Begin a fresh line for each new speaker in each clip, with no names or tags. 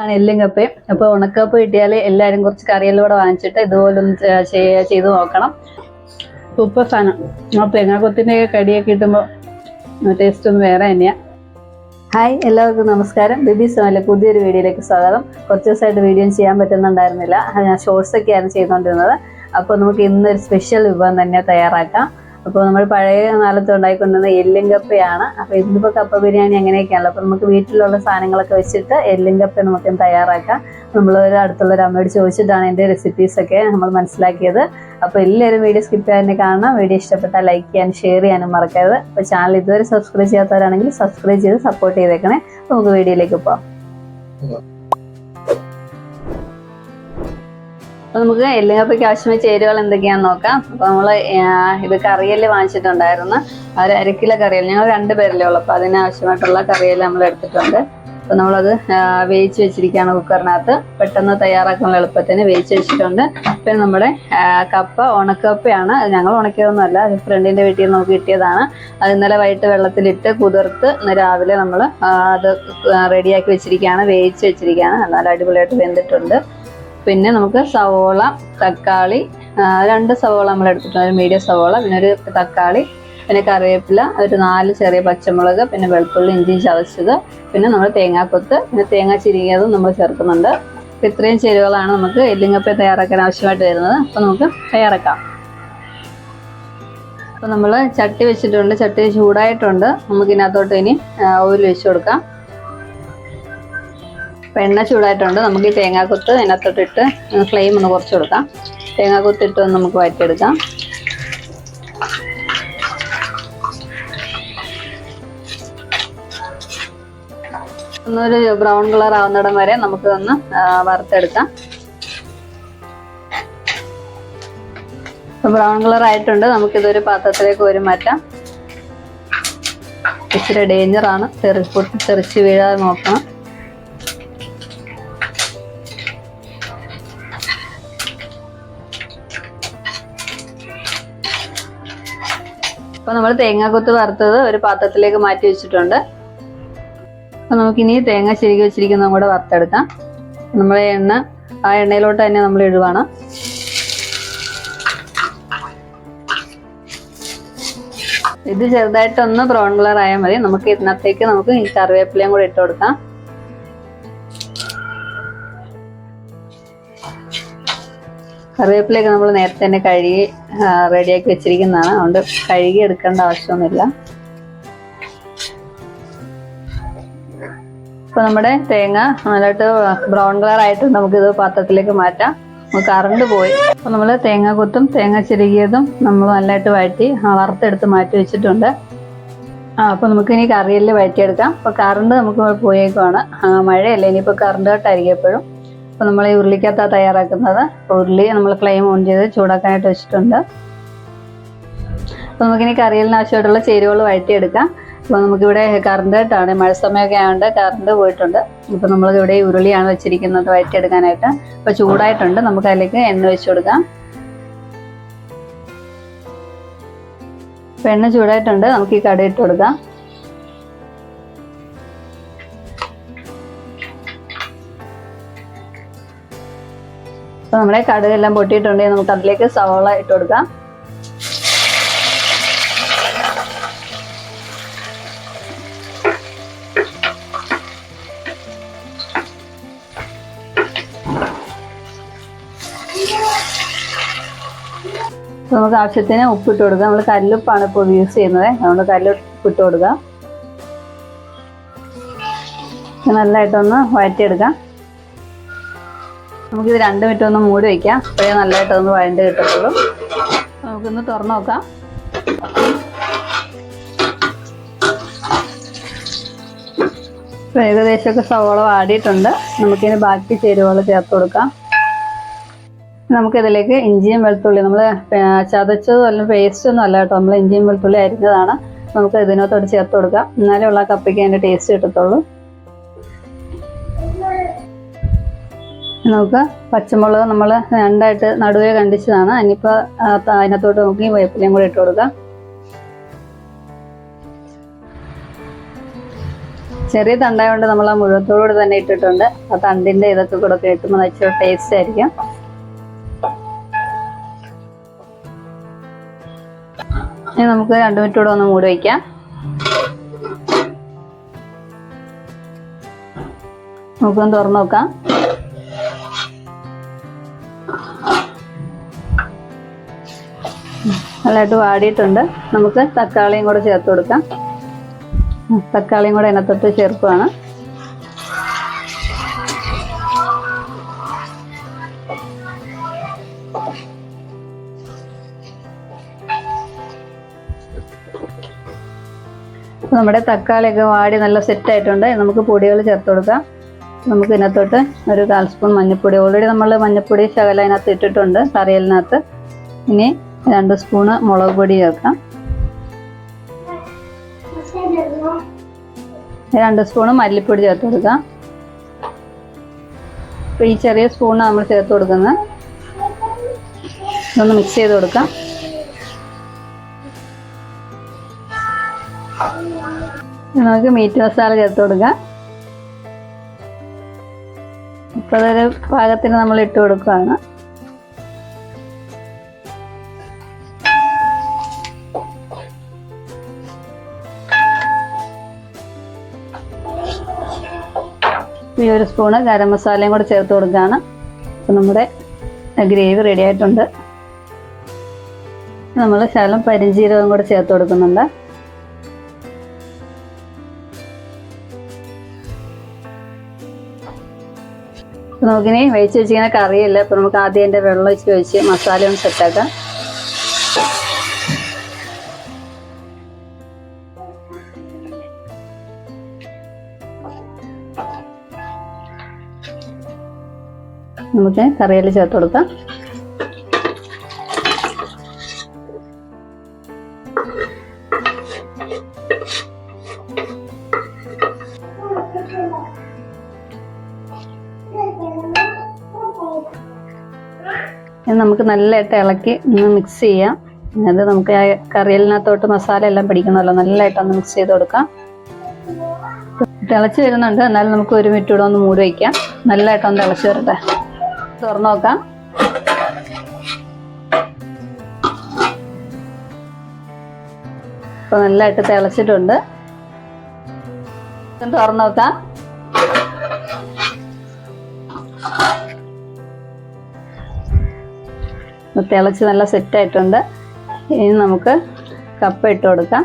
ആണ് എല്ലുങ്കപ്പയും അപ്പൊ അപ്പോൾ ഉണക്കപ്പ് കിട്ടിയാൽ എല്ലാവരും കുറച്ച് കറിയെല്ലാം കൂടെ വാങ്ങിച്ചിട്ട് ഇതുപോലെ ചെയ്ത് നോക്കണം. സൂപ്പർ സാധനം ആ തേങ്ങാക്കൊത്തിന്റെ കടിയൊക്കെ കിട്ടുമ്പോൾ ടേസ്റ്റ് ഒന്ന് വേറെ തന്നെയാണ് ഹായ് എല്ലാവർക്കും നമസ്കാരം. ബിബി സോമലെ പുതിയൊരു വീഡിയോയിലേക്ക് സ്വാഗതം. കുറച്ച് ദിവസമായിട്ട് വീഡിയോ ചെയ്യാൻ പറ്റുന്നുണ്ടായിരുന്നില്ല. ഞാൻ ഷോർട്സ് ഒക്കെയാണ് ചെയ്തുകൊണ്ടിരുന്നത് അപ്പോൾ നമുക്ക് ഇന്നൊരു സ്പെഷ്യൽ വിഭവം തന്നെ തയ്യാറാക്കാം. അപ്പോൾ നമ്മൾ പഴയ കാലത്ത് ഉണ്ടായിക്കൊണ്ടിരുന്ന എല്ലും കപ്പയാണ് അപ്പോൾ ഇതിപ്പോൾ കപ്പ ബിരിയാണി അങ്ങനെയൊക്കെയാണല്ലോ. അപ്പോൾ നമുക്ക് വീട്ടിലുള്ള സാധനങ്ങളൊക്കെ വെച്ചിട്ട് എല്ലും കപ്പ നമുക്ക് തയ്യാറാക്കാം. നമ്മൾ ഒരു അടുത്തുള്ള ഒരു അമ്മയോട് ചോദിച്ചിട്ടാണ് എന്റെ റെസിപ്പീസൊക്കെ നമ്മൾ മനസ്സിലാക്കിയത്. അപ്പോൾ എല്ലാവരും വീഡിയോ സ്കിപ്പ് ചെയ്യാൻ കാണണം. വീഡിയോ ഇഷ്ടപ്പെട്ടാൽ ലൈക്ക് ചെയ്യാനും ഷെയർ ചെയ്യാനും മറക്കരുത്. അപ്പോൾ ചാനൽ ഇതുവരെ സബ്സ്ക്രൈബ് ചെയ്യാത്തവരാണെങ്കിൽ സബ്സ്ക്രൈബ് ചെയ്ത് സപ്പോർട്ട് ചെയ്തേക്കണേ. നമുക്ക് വീഡിയോയിലേക്ക് പോകാം അപ്പോൾ നമുക്ക് എല്ലുകപ്പയ്ക്ക് ആവശ്യമായ ചേരുവകൾ എന്തൊക്കെയാണെന്ന് നോക്കാം. അപ്പോൾ നമ്മൾ ഇത് കറിയൽ വാങ്ങിച്ചിട്ടുണ്ടായിരുന്നു. ഒരു അര കിലോ കറിയൽ ഞങ്ങൾ രണ്ട് പേരല്ലേ ഉള്ളൂ. അപ്പോൾ അതിനാവശ്യമായിട്ടുള്ള കറിയൽ നമ്മൾ എടുത്തിട്ടുണ്ട്. അപ്പോൾ നമ്മളത് വേവിച്ച് വെച്ചിരിക്കുകയാണ് കുക്കറിനകത്ത്. പെട്ടെന്ന് തയ്യാറാക്കാനുള്ള എളുപ്പത്തിന് വേവിച്ച് വെച്ചിട്ടുണ്ട്. പിന്നെ നമ്മുടെ കപ്പ ഉണക്കപ്പയാണ്. ഞങ്ങൾ ഉണക്കിയതൊന്നുമല്ല. ഫ്രണ്ടിന്റെ വീട്ടിൽ നിന്ന് നമുക്ക് കിട്ടിയതാണ്. അത് ഇന്നലെ വൈകിട്ട് വെള്ളത്തിലിട്ട് കുതിർത്ത് രാവിലെ നമ്മൾ അത് റെഡിയാക്കി വെച്ചിരിക്കുകയാണ്. വേവിച്ച് വെച്ചിരിക്കുകയാണ്. നല്ല അടിപൊളിയായിട്ട് വെന്തിട്ടുണ്ട്. പിന്നെ നമുക്ക് സവോള തക്കാളി രണ്ട് സവോള നമ്മൾ എടുത്തിട്ടുണ്ട്. ഒരു മീഡിയം സവോള പിന്നെ ഒരു തക്കാളി പിന്നെ കറിവേപ്പില ഒരു നാല് ചെറിയ പച്ചമുളക് പിന്നെ വെളുത്തുള്ളി ഇഞ്ചി ചതച്ചത് പിന്നെ നമ്മൾ തേങ്ങാക്കൊത്ത് പിന്നെ തേങ്ങ ചിരിങ്ങിയതും നമ്മൾ ചേർക്കുന്നുണ്ട്. ഇത്രയും ചേരുവകളാണ് നമുക്ക് എല്ലിങ്ങപ്പ തയ്യാറാക്കാൻ ആവശ്യമായിട്ട് വരുന്നത്. അപ്പോൾ നമുക്ക് തയ്യാറാക്കാം. അപ്പോൾ നമ്മൾ ചട്ടി വെച്ചിട്ടുണ്ട് ചട്ടി ചൂടായിട്ടുണ്ട്. നമുക്ക് ഇതിനകത്തോട്ട് ഇനി ഓയിൽ വെച്ച് കൊടുക്കാം. എണ്ണ ചൂടായിട്ടുണ്ട്. നമുക്ക് ഈ തേങ്ങാക്കൊത്ത് അതിനകത്തോട്ടിട്ട് ഫ്ലെയിം ഒന്ന് കുറച്ച് കൊടുക്കാം. തേങ്ങാക്കൊത്തിട്ട് ഒന്ന് നമുക്ക് വഴറ്റിയെടുക്കാം. ഒന്നൊരു ബ്രൗൺ കളർ ആവുന്നിടം വരെ നമുക്ക് ഒന്ന് വറുത്തെടുക്കാം. ബ്രൗൺ കളർ ആയിട്ടുണ്ട്. നമുക്കിതൊരു പാത്രത്തിലേക്ക് ഒരു മാറ്റാം. ഇച്ചിരി ഡേഞ്ചറാണ്. തെറി തെറിച്ച് വീഴാതെ നോക്കണം. അപ്പൊ നമ്മൾ തേങ്ങാക്കൊത്ത് വറുത്തത് ഒരു പാത്രത്തിലേക്ക് മാറ്റി വെച്ചിട്ടുണ്ട്. അപ്പൊ നമുക്കിനി തേങ്ങ ശരിക്കും വെച്ചിരിക്കുന്നതും കൂടെ വറുത്തെടുക്കാം. നമ്മളെ എണ്ണ ആ എണ്ണയിലോട്ട് തന്നെ നമ്മൾ ഇടുവാണ്. ഇത് ചെറുതായിട്ടൊന്ന് ബ്രൗൺ കളർ ആയാൽ മതി. നമുക്ക് ഇതിനകത്തേക്ക് നമുക്ക് ഈ കറിവേപ്പിലയും കൂടെ ഇട്ട് കൊടുക്കാം. കറിവേപ്പിലയൊക്കെ നമ്മൾ നേരത്തെ തന്നെ കഴുകി റെഡിയാക്കി വെച്ചിരിക്കുന്നതാണ്. അതുകൊണ്ട് കഴുകി എടുക്കേണ്ട ആവശ്യമൊന്നുമില്ല. ഇപ്പൊ നമ്മുടെ തേങ്ങ നല്ലതായിട്ട് ബ്രൗൺ കളർ ആയിട്ട് നമുക്കിത് പാത്രത്തിലേക്ക് മാറ്റാം. കറണ്ട് പോയി. അപ്പൊ നമ്മൾ തേങ്ങ കൊത്തും തേങ്ങ ചിരുകിയതും നമ്മൾ നല്ലതായിട്ട് വഴറ്റി വറുത്തെടുത്ത് മാറ്റി വെച്ചിട്ടുണ്ട്. ആ അപ്പൊ നമുക്ക് ഇനി കറിയിൽ വഴറ്റിയെടുക്കാം. അപ്പൊ കറണ്ട് നമുക്ക് പോയേക്കുവാണ്. മഴയല്ലേ ഇനിയിപ്പോ കറണ്ട് കട്ടായിരിക്കും എപ്പോഴും. അപ്പൊ നമ്മൾ ഈ ഉരുളിക്കകത്താണ് തയ്യാറാക്കുന്നത് ഉരുളി നമ്മൾ ഫ്ലെയിം ഓൺ ചെയ്ത് ചൂടാക്കാനായിട്ട് വെച്ചിട്ടുണ്ട്. അപ്പോൾ നമുക്കിനി കറിയലിന് ആവശ്യമായിട്ടുള്ള ചേരുവകൾ വഴറ്റിയെടുക്കാം. അപ്പോൾ നമുക്കിവിടെ കറണ്ട് കട്ടാണ് മഴ സമയമൊക്കെ ആയതുകൊണ്ട് കറണ്ട് പോയിട്ടുണ്ട്. ഇപ്പോൾ ഈ ഉരുളിയാണ് വെച്ചിരിക്കുന്നത് വഴറ്റിയെടുക്കാനായിട്ട്. അപ്പോൾ ചൂടായിട്ടുണ്ട് നമുക്ക് അതിലേക്ക് എണ്ണ വെച്ച് കൊടുക്കാം. അപ്പോൾ എണ്ണ ചൂടായിട്ടുണ്ട് നമുക്ക് ഈ കടയിട്ട് കൊടുക്കാം. അപ്പോൾ നമ്മുടെ കടുകെല്ലാം പൊട്ടിയിട്ടുണ്ടെങ്കിൽ നമുക്ക് അതിലേക്ക് സവോള ഇട്ട് കൊടുക്കാം. നമുക്ക് ആവശ്യത്തിന് ഉപ്പിട്ട് കൊടുക്കാം. നമ്മൾ കല്ലുപ്പാണ് ഇപ്പോൾ യൂസ് ചെയ്യുന്നത്. അതുകൊണ്ട് കല്ലുപ്പ് ഇട്ട് കൊടുക്കാം. ഇത് നല്ലതായിട്ടൊന്ന് വഴറ്റിയെടുക്കാം. നമുക്കിത് രണ്ട് മിനിറ്റ് ഒന്ന് മൂടി വയ്ക്കാം അപ്പോഴേ നല്ലതായിട്ടൊന്ന് വഴണ്ട് കിട്ടത്തുള്ളൂ. നമുക്കൊന്ന് തുറന്ന് നോക്കാം. ഏകദേശമൊക്കെ സവോള വാടിയിട്ടുണ്ട്. നമുക്കിനി ബാക്കി ചേരുവകൾ ചേർത്ത് കൊടുക്കാം. നമുക്കിതിലേക്ക് ഇഞ്ചിയും വെളുത്തുള്ളി നമ്മൾ ചതച്ചതും അല്ലെങ്കിൽ പേസ്റ്റ് ഒന്നും അല്ല കേട്ടോ. നമ്മൾ ഇഞ്ചിയും വെളുത്തുള്ളി അരിഞ്ഞതാണ്. നമുക്ക് ഇതിനകത്തോട്ട് ചേർത്ത് കൊടുക്കാം. എന്നാലേ ഉള്ള കപ്പയ്ക്ക് അതിന്റെ ടേസ്റ്റ് കിട്ടത്തുള്ളൂ. നമുക്ക് പച്ചമുളക് നമ്മൾ രണ്ടായിട്ട് നടുവേ കണ്ടിച്ചതാണ്. ഇനിയിപ്പോൾ അതിനകത്തോട്ട് നോക്കി വേപ്പിലയും കൂടി ഇട്ട് കൊടുക്കാം ചെറിയ തണ്ടായതുകൊണ്ട് നമ്മൾ ആ മുഴുവത്തോടുകൂടി തന്നെ ഇട്ടിട്ടുണ്ട്. ആ തണ്ടിന്റെ ഇതൊക്കെ കൂടെ ഇട്ടുമ്പോൾ ഇച്ചിരി ടേസ്റ്റ് ആയിരിക്കും. ഇനി നമുക്ക് രണ്ട് മിനിറ്റ് കൂടെ ഒന്ന് മൂടി വയ്ക്കാം. നമുക്കൊന്ന് തുറന്നു നോക്കാം. നല്ലതായിട്ട് വാടിയിട്ടുണ്ട്. നമുക്ക് തക്കാളിയും കൂടെ ചേർത്ത് കൊടുക്കാം. തക്കാളിയും കൂടെ അതിനകത്തോട്ട് ചേർക്കുവാണ്. നമ്മുടെ തക്കാളിയൊക്കെ വാടി നല്ല സെറ്റ് ആയിട്ടുണ്ട്. നമുക്ക് പൊടികൾ ചേർത്ത് കൊടുക്കാം. നമുക്ക് ഇതിനകത്തോട്ട് ഒരു കാൽ സ്പൂൺ മഞ്ഞൾപ്പൊടി ഓൾറെഡി നമ്മൾ മഞ്ഞൾപ്പൊടി ശകലം അതിനകത്ത് ഇട്ടിട്ടുണ്ട് കറിയലിനകത്ത്. ഇനി രണ്ട് സ്പൂണ് മുളക് പൊടി ചേർക്കാം. രണ്ട് സ്പൂണ് മല്ലിപ്പൊടി ചേർത്ത് കൊടുക്കാം. അപ്പോൾ ഈ ചെറിയ സ്പൂണ് നമ്മൾ ചേർത്ത് കൊടുക്കുന്നത്. ഇതൊന്ന് മിക്സ് ചെയ്ത് കൊടുക്കാം. നമുക്ക് മീറ്റ് മസാല ചേർത്ത് കൊടുക്കാം. അപ്പോൾ അതൊരു പാകത്തിന് നമ്മൾ ഇട്ട് കൊടുക്കുകയാണ്. ഈ ഒരു സ്പൂണ് ഗരം മസാലയും കൂടെ ചേർത്ത് കൊടുക്കുകയാണ്. അപ്പം നമ്മുടെ ഗ്രേവി റെഡി ആയിട്ടുണ്ട്. നമ്മൾ ശകലം പരിഞ്ജീരകം കൂടെ ചേർത്ത് കൊടുക്കുന്നുണ്ട്. നമുക്കിനി വേവിച്ച് വെച്ചിങ്ങനെ കറിയില്ല അപ്പോൾ നമുക്ക് ആദ്യം അതിന്റെ വെള്ളം ഒഴിച്ച് വെച്ച് മസാല ഒന്ന് സെറ്റാക്കാം നമുക്ക് കറിയിൽ ചേർത്ത് കൊടുക്കാം. ഇത് നമുക്ക് നല്ലതായിട്ട് ഇളക്കി ഒന്ന് മിക്സ് ചെയ്യാം. അത് നമുക്ക് ആ കറിയലിനകത്തോട്ട് മസാല എല്ലാം പിടിക്കണമല്ലോ നല്ലതായിട്ട് ഒന്ന് മിക്സ് ചെയ്ത് കൊടുക്കാം. തിളച്ച് വരുന്നുണ്ട് എന്നാലും നമുക്ക് ഒരു മിനിറ്റ് കൂടെ ഒന്ന് മൂടി വയ്ക്കാം നല്ലതായിട്ട് ഒന്ന് തിളച്ച് വരട്ടെ. തുറന്നു നോക്കാം. അപ്പൊ നല്ലതായിട്ട് തിളച്ചിട്ടുണ്ട്. തുറന്നു നോക്കാം. തിളച്ച് നല്ല സെറ്റ് ആയിട്ടുണ്ട്. ഇനി നമുക്ക് കപ്പ് ഇട്ട് കൊടുക്കാം.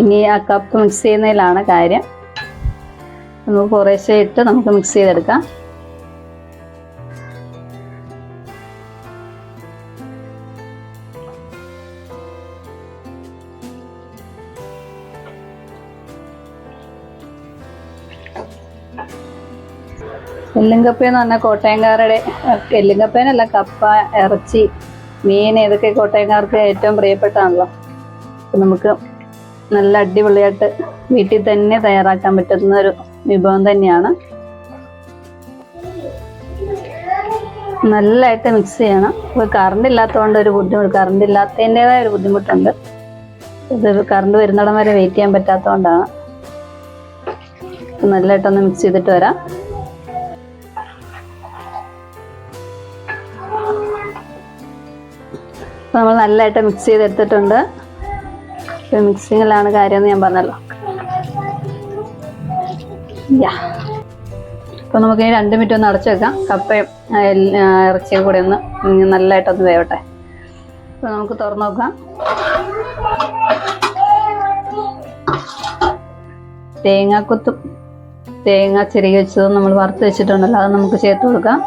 ഇനി ആ കപ്പ് മിക്സ് ചെയ്യുന്നതിലാണ് കാര്യം. നമുക്ക് കുറേശ്ശെ ഇട്ട് നമുക്ക് മിക്സ് ചെയ്തെടുക്കാം. എല്ലുംകപ്പ എന്ന് പറഞ്ഞാൽ കോട്ടയംകാരുടെ എല്ലുംകപ്പേനല്ല കപ്പ ഇറച്ചി മീൻ ഇതൊക്കെ കോട്ടയംകാർക്ക് ഏറ്റവും പ്രിയപ്പെട്ടാണല്ലോ? നമുക്ക് നല്ല അടിപൊളിയായിട്ട് വീട്ടിൽ തന്നെ തയ്യാറാക്കാൻ പറ്റുന്ന ഒരു വിഭവം തന്നെയാണ്. നല്ലതായിട്ട് മിക്സ് ചെയ്യണം. ഇപ്പോൾ കറണ്ട് ഇല്ലാത്തതുകൊണ്ട് ഒരു ബുദ്ധിമുട്ട് കറണ്ട് ഇല്ലാത്തതിന്റെതായ ഒരു ബുദ്ധിമുട്ടുണ്ട്. ഇത് കറണ്ട് വരുന്നിടം വരെ വെയിറ്റ് ചെയ്യാൻ പറ്റാത്തതുകൊണ്ടാണ്. നല്ലതായിട്ടൊന്ന് മിക്സ് ചെയ്തിട്ട് വരാം. അപ്പോൾ നമ്മൾ നല്ലതായിട്ട് മിക്സ് ചെയ്തെടുത്തിട്ടുണ്ട്. ഇപ്പോൾ മിക്സിങ്ങിലാണ് കാര്യമെന്ന് ഞാൻ പറഞ്ഞല്ലോ. യാ അപ്പോൾ നമുക്ക് ഈ രണ്ട് മിനിറ്റ് ഒന്ന് അടച്ചു വെക്കാം. കപ്പയും ഇറച്ചിയും കൂടെ ഒന്ന് നല്ലതായിട്ടൊന്ന് വേവട്ടെ. അപ്പോൾ നമുക്ക് തുറന്നു നോക്കാം. തേങ്ങാക്കൊത്തും തേങ്ങ ചെറിയ വെച്ചതും നമ്മൾ വറുത്ത് വെച്ചിട്ടുണ്ടല്ലോ. അത് നമുക്ക് ചേർത്ത് കൊടുക്കാം.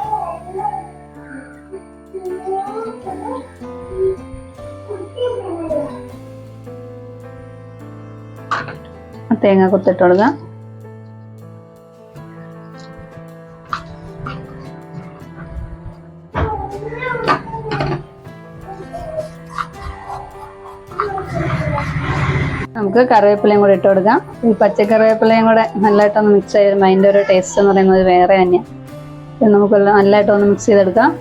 തേങ്ങ കൊത്തിട്ട് കൊടുക്കാം നമുക്ക് കറിവേപ്പിലയും കൂടി ഇട്ട് കൊടുക്കാം. ഈ പച്ചക്കറിവേപ്പിലയും കൂടെ നല്ലതായിട്ടൊന്ന് മിക്സ് ചെയ്ത് അതിന്റെ ഒരു ടേസ്റ്റ് എന്ന് പറയുന്നത് വേറെ തന്നെയാണ് നമുക്ക് നല്ലതായിട്ടൊന്ന് മിക്സ് ചെയ്തെടുക്കാം.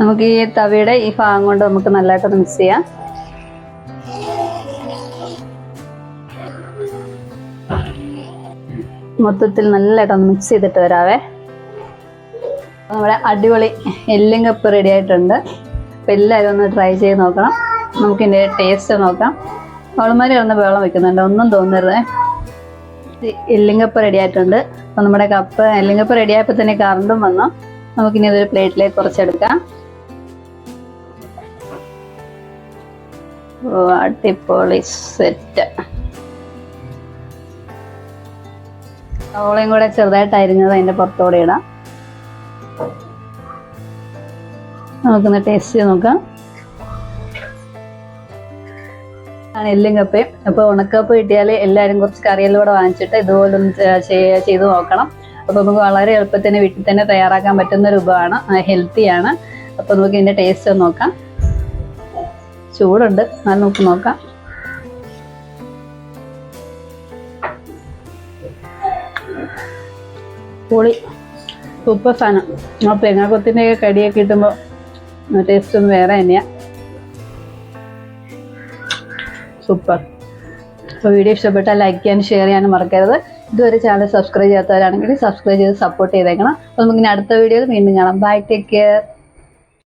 നമുക്ക് ഈ തവിയുടെ ഈ ഭാഗം കൊണ്ട് നമുക്ക് നല്ലതായിട്ടൊന്ന് മിക്സ് ചെയ്യാം. മൊത്തത്തിൽ നല്ലതായിട്ടൊന്ന് മിക്സ് ചെയ്തിട്ട് വരാവേ. നമ്മുടെ അടിപൊളി എല്ലും കപ്പ് റെഡി ആയിട്ടുണ്ട്. അപ്പോൾ എല്ലാവരും ഒന്ന് ട്രൈ ചെയ്ത് നോക്കണം. നമുക്കിതിന്റെ ടേസ്റ്റ് നോക്കാം. അവളുമാരി ഒന്ന് വെള്ളം വെക്കുന്നുണ്ട്. ഒന്നും തോന്നരുത്. എല്ലും കപ്പ് റെഡി ആയിട്ടുണ്ട്. അപ്പോൾ നമ്മുടെ കപ്പ് എല്ലും കപ്പ് റെഡി ആയപ്പോൾ തന്നെ കറണ്ടും വന്നു. നമുക്കിനി അതൊരു പ്ലേറ്റിലേക്ക് കുറച്ചെടുക്കാം. ഓ അടിപൊളി സെറ്റ് സവോളയും കൂടെ ചെറുതായിട്ട് അരിഞ്ഞത് അതിന്റെ പുറത്തോടെ ഇടാം. നമുക്കൊന്ന് ടേസ്റ്റ് ചെയ്ത് നോക്കാം. ആണ് എല്ലും കപ്പയും. അപ്പോൾ ഉണക്കപ്പ് കിട്ടിയാൽ എല്ലാവരും കുറച്ച് കറിയെല്ലാം കൂടെ വാങ്ങിച്ചിട്ട് ഇതുപോലൊന്ന് ചെയ്ത് നോക്കണം. അപ്പോൾ നമുക്ക് വളരെ എളുപ്പത്തിന് വീട്ടിൽ തന്നെ തയ്യാറാക്കാൻ പറ്റുന്ന ഒരു വിഭവമാണ്. ഹെൽത്തിയാണ് അപ്പോൾ നമുക്ക് ഇതിന്റെ ടേസ്റ്റ് നോക്കാം. ചൂടുണ്ട്. അത് നമുക്ക് നോക്കാം. പൊളി. സൂപ്പർ സാധനം ആ തേങ്ങാക്കൊത്തിന്റെ കടിയൊക്കെ കിട്ടുമ്പോൾ ടേസ്റ്റ് ഒന്ന് വേറെ തന്നെയാണ് സൂപ്പർ. അപ്പോൾ വീഡിയോ ഇഷ്ടപ്പെട്ടാൽ ലൈക്ക് ചെയ്യാനും ഷെയർ ചെയ്യാനും മറക്കരുത്. ഇതുവരെ ചാനൽ സബ്സ്ക്രൈബ് ചെയ്യാത്തവരാണെങ്കിൽ സബ്സ്ക്രൈബ് ചെയ്ത് സപ്പോർട്ട് ചെയ്തേക്കണം. അപ്പോൾ നമുക്ക് ഇനി അടുത്ത വീഡിയോയിൽ വീണ്ടും കാണാം. Bye take care